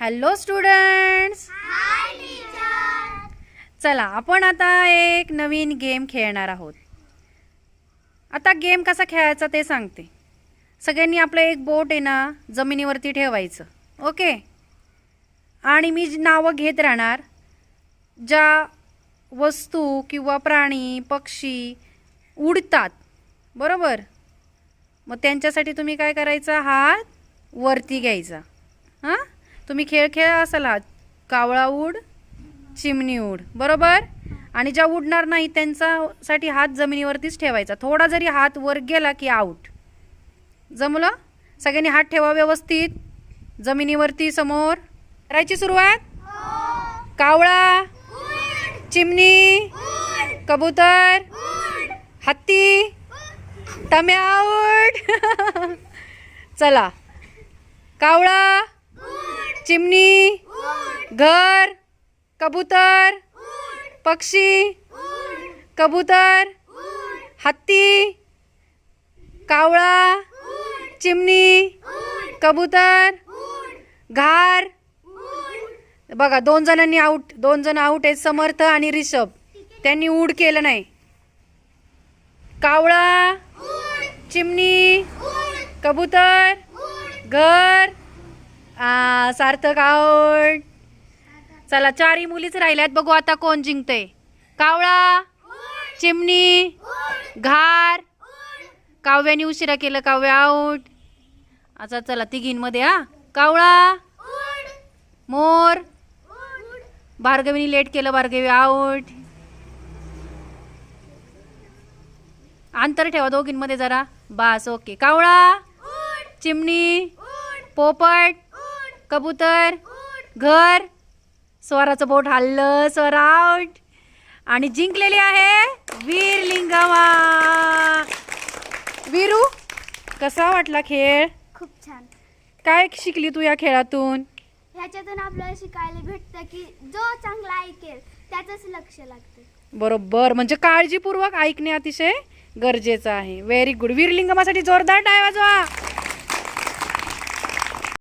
Hello students चला आपण आता एक नवीन गेम खेळणार आहोत. आता गेम कसा खेळायचा ते सांगते. सगळ्यांनी आपलं एक बोट आहे ना जमिनीवरती ठेवायचं. ओके आणि मी जी नावं घेत राहणार ज्या वस्तू किंवा प्राणी पक्षी उडतात. बरोबर? मग त्यांच्यासाठी तुम्ही काय करायचा? हात वरती घ्यायचा. हां? तुम्ही खेळ खेळ असाल हा. कावळा उड चिमणी उड. बरोबर? आणि ज्या उडणार नाही त्यांच्यासाठी हात जमिनीवरतीच ठेवायचा. थोडा जरी हात वर गेला की आऊट जमलं? सगळ्यांनी हात ठेवा व्यवस्थित. जमिनीवरती समोर. करायची सुरुवात? कावळा चिमणी कबूतर हत्ती टम्या चला. कावळा चिमणी घर कबूतर पक्षी कबूतर हत्ती कावळा चिमणी कबूतर घार. बघा दोन जणांनी आऊट दोन जण आऊट आहेत समर्थ आणि रिषभ. त्यांनी उड केलं नाही. कावळा चिमणी कबूतर घर आ, सार्थक आऊट चला चारही मुलीच राहिल्यात. बघू आता कोण जिंकते कावळा चिमणी घार. काव्याने उशिरा केलं काव्य आऊट आता चला तिघींमध्ये हा. कावळा मोर. भार्गवीने लेट केलं भार्गवी आऊट अंतर ठेवा दोघींमध्ये जरा. बास ओके कावळा चिमणी पोपट. कबूतर घर. स्वराचं बोट हल्लं स्वर आउट आणि जिंकलेली आहे वीर लिंगावा वीरू कसा वाटला खेळ? खूप छान. काय शिकली तू या खेळातून? ह्याच्यातून आपल्याला शिकायला भेटतं की जो चांगला ऐकेल त्याचंच लक्ष लागतं. बरोबर. म्हणजे काळजीपूर्वक ऐकणे अतिशय गरजेचं आहे. व्हेरी गुड वीरलिंगमासाठी जोरदार टाळ्या वाजवा.